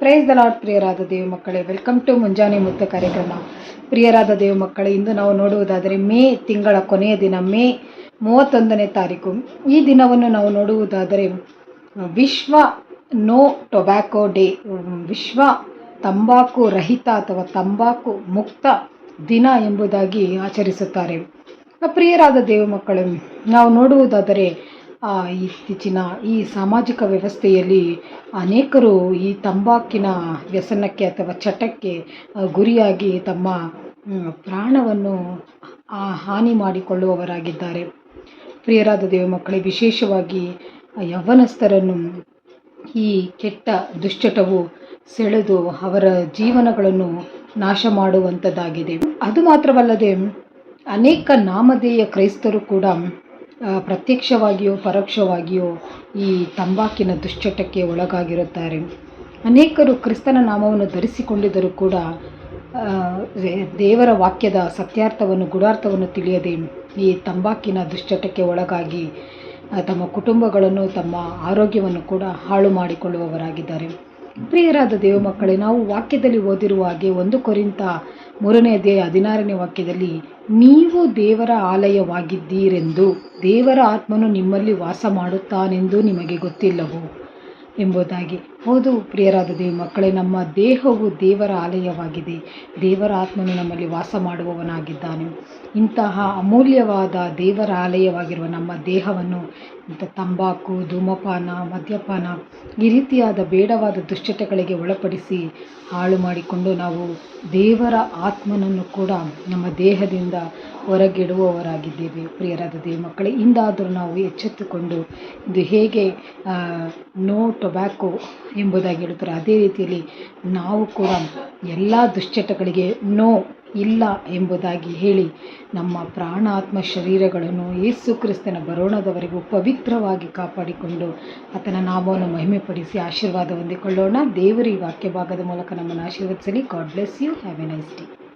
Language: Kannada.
ಪ್ರೈಸ್ ದ ಲಾರ್ಡ್ ಪ್ರಿಯರಾದ ದೇವ ಮಕ್ಕಳೇ. ವೆಲ್ಕಮ್ ಟು ಮುಂಜಾನೆ ಮುತ್ತ ಕಾರ್ಯಕ್ರಮ. ಪ್ರಿಯರಾದ ದೇವ ಮಕ್ಕಳೇ, ಇಂದು ನಾವು ನೋಡುವುದಾದರೆ ಮೇ ತಿಂಗಳ ಕೊನೆಯ ದಿನ, ಮೇ ಮೂವತ್ತೊಂದನೇ ತಾರೀಕು. ಈ ದಿನವನ್ನು ನಾವು ನೋಡುವುದಾದರೆ ವಿಶ್ವ ನೋ ಟೊಬ್ಯಾಕೋ ಡೇ ವಿಶ್ವ ತಂಬಾಕು ರಹಿತ ಅಥವಾ ತಂಬಾಕು ಮುಕ್ತ ದಿನ ಎಂಬುದಾಗಿ ಆಚರಿಸುತ್ತಾರೆ. ಪ್ರಿಯರಾದ ದೇವ ಮಕ್ಕಳು, ನಾವು ನೋಡುವುದಾದರೆ ಇತ್ತೀಚಿನ ಈ ಸಾಮಾಜಿಕ ವ್ಯವಸ್ಥೆಯಲ್ಲಿ ಅನೇಕರು ಈ ತಂಬಾಕಿನ ವ್ಯಸನಕ್ಕೆ ಅಥವಾ ಚಟಕ್ಕೆ ಗುರಿಯಾಗಿ ತಮ್ಮ ಪ್ರಾಣವನ್ನು ಹಾನಿ ಮಾಡಿಕೊಳ್ಳುವವರಾಗಿದ್ದಾರೆ. ಪ್ರಿಯರಾದ ದೇವ ಮಕ್ಕಳೇ ವಿಶೇಷವಾಗಿ ಯೌವನಸ್ಥರನ್ನು ಈ ಕೆಟ್ಟ ದುಶ್ಚಟವು ಸೆಳೆದು ಅವರ ಜೀವನಗಳನ್ನು ನಾಶ ಮಾಡುವಂಥದ್ದಾಗಿದೆ ಅದು ಮಾತ್ರವಲ್ಲದೆ ಅನೇಕ ನಾಮಧೇಯ ಕ್ರೈಸ್ತರು ಕೂಡ ಪ್ರತ್ಯಕ್ಷವಾಗಿಯೋ, ಪರೋಕ್ಷವಾಗಿಯೋ ಈ ತಂಬಾಕಿನ ದುಶ್ಚಟಕ್ಕೆ ಒಳಗಾಗಿರುತ್ತಾರೆ. ಅನೇಕರು ಕ್ರಿಸ್ತನ ನಾಮವನ್ನು ಧರಿಸಿಕೊಂಡಿದ್ದರೂ ಕೂಡ ದೇವರ ವಾಕ್ಯದ ಸತ್ಯಾರ್ಥವನ್ನು ಗುಡಾರ್ಥವನ್ನು ತಿಳಿಯದೆ ಈ ತಂಬಾಕಿನ ದುಶ್ಚಟಕ್ಕೆ ಒಳಗಾಗಿ ತಮ್ಮ ಕುಟುಂಬಗಳನ್ನು, ತಮ್ಮ ಆರೋಗ್ಯವನ್ನು ಕೂಡ ಹಾಳು ಮಾಡಿಕೊಳ್ಳುವವರಾಗಿದ್ದಾರೆ ಪ್ರಿಯರಾದ ದೇವ ಮಕ್ಕಳೇ, ನಾವು ವಾಕ್ಯದಲ್ಲಿ ಓದಿರುವ ಹಾಗೆ ಒಂದು ಕೊರಿಂತ ಮೂರನೇ ಅಧ್ಯಾಯ ಹದಿನಾರನೇ ವಾಕ್ಯದಲ್ಲಿ, ನೀವು ದೇವರ ಆಲಯವಾಗಿದ್ದೀರೆಂದು ದೇವರ ಆತ್ಮನು ನಿಮ್ಮಲ್ಲಿ ವಾಸ ಮಾಡುತ್ತಾನೆಂದು ನಿಮಗೆ ಗೊತ್ತಿಲ್ಲವೋ? ಎಂಬುದಾಗಿ. ಹೌದು ಪ್ರಿಯರಾದ ದೇವ ಮಕ್ಕಳೇ, ನಮ್ಮ ದೇಹವು ದೇವರ ಆಲಯವಾಗಿದೆ. ದೇವರ ಆತ್ಮನು ನಮ್ಮಲ್ಲಿ ವಾಸ ಮಾಡುವವನಾಗಿದ್ದಾನೆ. ಇಂತಹ ಅಮೂಲ್ಯವಾದ ದೇವರ ಆಲಯವಾಗಿರುವ ನಮ್ಮ ದೇಹವನ್ನು, ಇಂಥ ತಂಬಾಕು, ಧೂಮಪಾನ, ಮದ್ಯಪಾನ, ಈ ರೀತಿಯಾದ ಬೇಡವಾದ ದುಶ್ಚಟಗಳಿಗೆ ಒಳಪಡಿಸಿ ಹಾಳು ಮಾಡಿಕೊಂಡು ನಾವು ದೇವರ ಆತ್ಮನನ್ನು ಕೂಡ ನಮ್ಮ ದೇಹದಿಂದ ಹೊರಗಿಡುವವರಾಗಿದ್ದೇವೆ. ಪ್ರಿಯರಾದ ದೇವ ಮಕ್ಕಳೇ, ಇಂದಾದರೂ ನಾವು ಎಚ್ಚೆತ್ತುಕೊಂಡು, ಇದು ಹೇಗೆ ನೋ ಟೊಬ್ಯಾಕೊ ಎಂಬುದಾಗಿ ಹೇಳುತ್ತಾರೆ ಅದೇ ರೀತಿಯಲ್ಲಿ ನಾವು ಕೂಡ ಎಲ್ಲ ದುಶ್ಚಟಗಳಿಗೆ ನೋ ಇಲ್ಲ ಎಂಬುದಾಗಿ ಹೇಳಿ ನಮ್ಮ ಪ್ರಾಣಾತ್ಮ ಶರೀರಗಳನ್ನು ಯೇಸು ಕ್ರಿಸ್ತನ ಬರೋಣದವರೆಗೂ ಪವಿತ್ರವಾಗಿ ಕಾಪಾಡಿಕೊಂಡು ಆತನ ನಾಮವನ್ನು ಮಹಿಮೆಪಡಿಸಿ ಆಶೀರ್ವಾದ ಹೊಂದಿಕೊಳ್ಳೋಣ. ದೇವರು ಈ ವಾಕ್ಯ ಭಾಗದ ಮೂಲಕ ನಮ್ಮನ್ನು ಆಶೀರ್ವದಿಸಲಿ. God bless you have a nice day